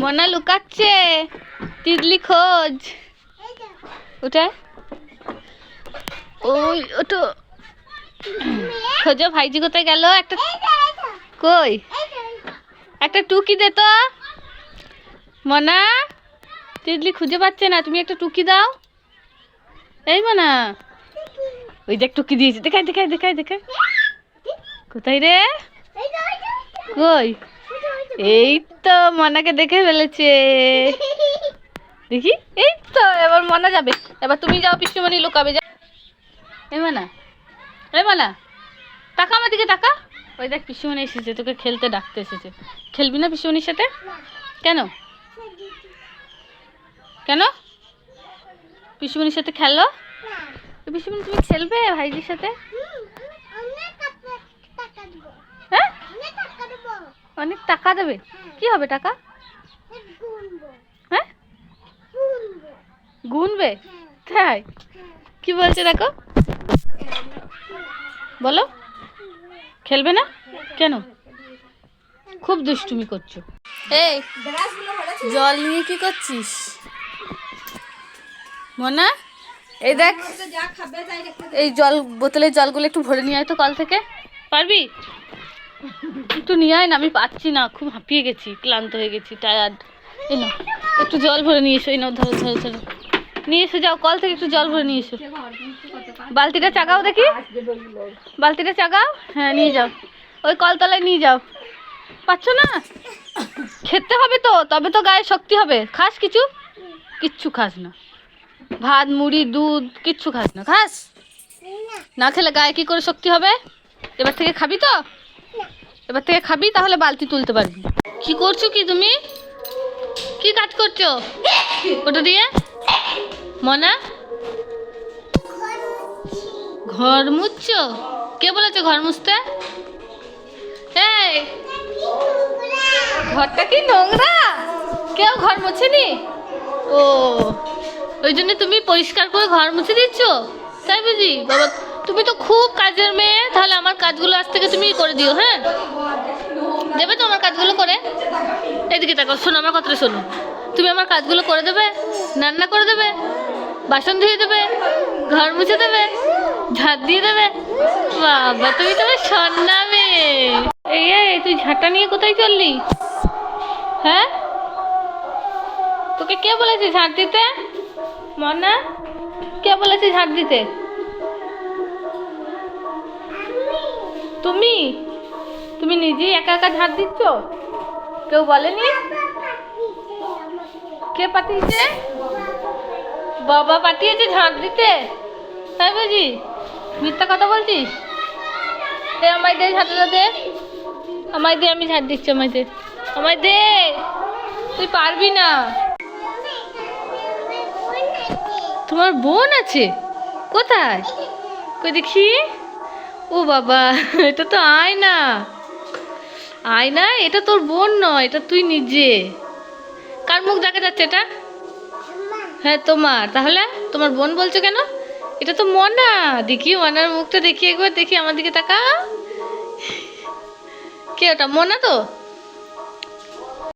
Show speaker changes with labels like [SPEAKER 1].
[SPEAKER 1] মনা লুকাচ্ছে। তিতলি খোঁজ। ওটা? ওই ওটো খোঁজো, ভাইজি কোথায় গেল? একটা কই? একটা টুকি দে তো। মনা, তিতলি খুঁজে পাচ্ছে না। তুমি একটা টুকি দাও। এই মনা। ওই দেখ, টুকি দিয়েছি। দেখাই দেখাই দেখাই দেখাই। কোথায় রে? কই? এই তো মনাকে দেখে ফেলেছে। দেখি এই তো এবার মনা যাবে। এবার তুমি যাও পিসুমণি লুকাবে যা। এই মানা এই মানা টাকা আমার দিকে টাকা ওই দেখ পিসুমণি এসেছে তোকে খেলতে ডাকতে এসেছে। খেলবি না পিসুমণির সাথে? কেন? কেন? পিসুমণির সাথে খেলো পিসুমণি তুমি খেলবে ভাইজির সাথে? অনেক টাকা দেবে। কি হবে টাকা? হ্যাঁ? গুনবে? তাই? কি বলছে দেখো? বলো? খেলবে না? কেন? খুব দুষ্টুমি করছ। এই, জল নিয়ে কি করছিস? মনা, এই দেখ, এই জল, বোতলের জলগুলো একটু ভরে নিয়ে আয় তো কল থেকে। পারবি? একটু নিয়ে আয় না, আমি পাচ্ছি না। খুব হাঁপিয়ে গেছি, ক্লান্ত হয়ে গেছি টায়ার্ড এই নাও, একটু জল ভরে নিয়ে এসো, এই নাও, ধরো ধরো ধরো। নিয়ে এসো, যাও, কল থেকে একটু জল ভরে নিয়ে এসো। বালতিটা চাগাও দেখি। বালতিটা চাগাও? হ্যাঁ নিয়ে যাও। ওই কলতলায় নিয়ে যাও। পাচ্ছ না? খেতে হবে তো, তবে তো গায়ে শক্তি হবে। খাস কিছু? কিচ্ছু খাস না। ভাত, মুড়ি, দুধ, কিচ্ছু খাস না। খাস? না খেলে গায়ে কি করে শক্তি হবে? এবার থেকে খাবি তো? এবার থেকে খাবি, তাহলে বালতি তুলতে পারবি। কি করছ কি তুমি? কি কাজ করছ? ওটা দিয়ে? মনা? ঘর মুছছো? কে বলেছে ঘর মুছতে? ঘরটা কি নোংরা? কেউ ঘর মুছেনি? ও, ওই জন্য তুমি পরিষ্কার করে ঘর মুছে দিচ্ছ? তাই বুঝি? বাবা তুমি তো খুব কাজের মেয়ে, তাহলে আমার কাজগুলো আজ থেকে তুমি করে দিও হ্যাঁ? দেবে তো আমার কাজগুলো করে? এদিকে তাকো শোনো, আমার কথাটা শোনো। তুমি আমার কাজগুলো করে দেবে, রান্না করে দেবে, বাসন ধুয়ে দেবে, ঘর মুছে দেবে, ঝাঁট দিয়ে দেবে। বাবা, তুমি তো সন্না মেয়ে এই, তুই ঝাঁটা নিয়ে কোথায় চললি? হ্যাঁ? তোকে কে বলেছে ঝাঁট দিতে? মনা? কে বলেছে ঝাঁট দিতে? তুমি? তুমি নিজেই একা একা ঝাঁট দিচ্ছ? কেউ বলেনি? কে পাঠিয়েছে? বাবা পাঠিয়েছে ঝাঁট দিতে। তাই বুঝি? মিথ্যা কথা বলছিস? দে আমায় দে ঝাঁটটা দে। আমায় দে, আমি ঝাঁট দিচ্ছি, আমায় দে। আমায় দে। তুই পারবি না। তোমার বোন আছে? কোথায়? কই দেখি? ও বাবা, এটা তো আয়না। আয়না, এটা তোর বোন নয়, এটা তুই নিজে। কার মুখ দেখা যাচ্ছে এটা? হ্যাঁ তোমার। তাহলে তোমার বোন বলছো কেন? এটা তো মনা। দেখি, মনার মুখটা দেখি একবার, দেখি আমার দিকে তাকা কে ওটা, মনা তো?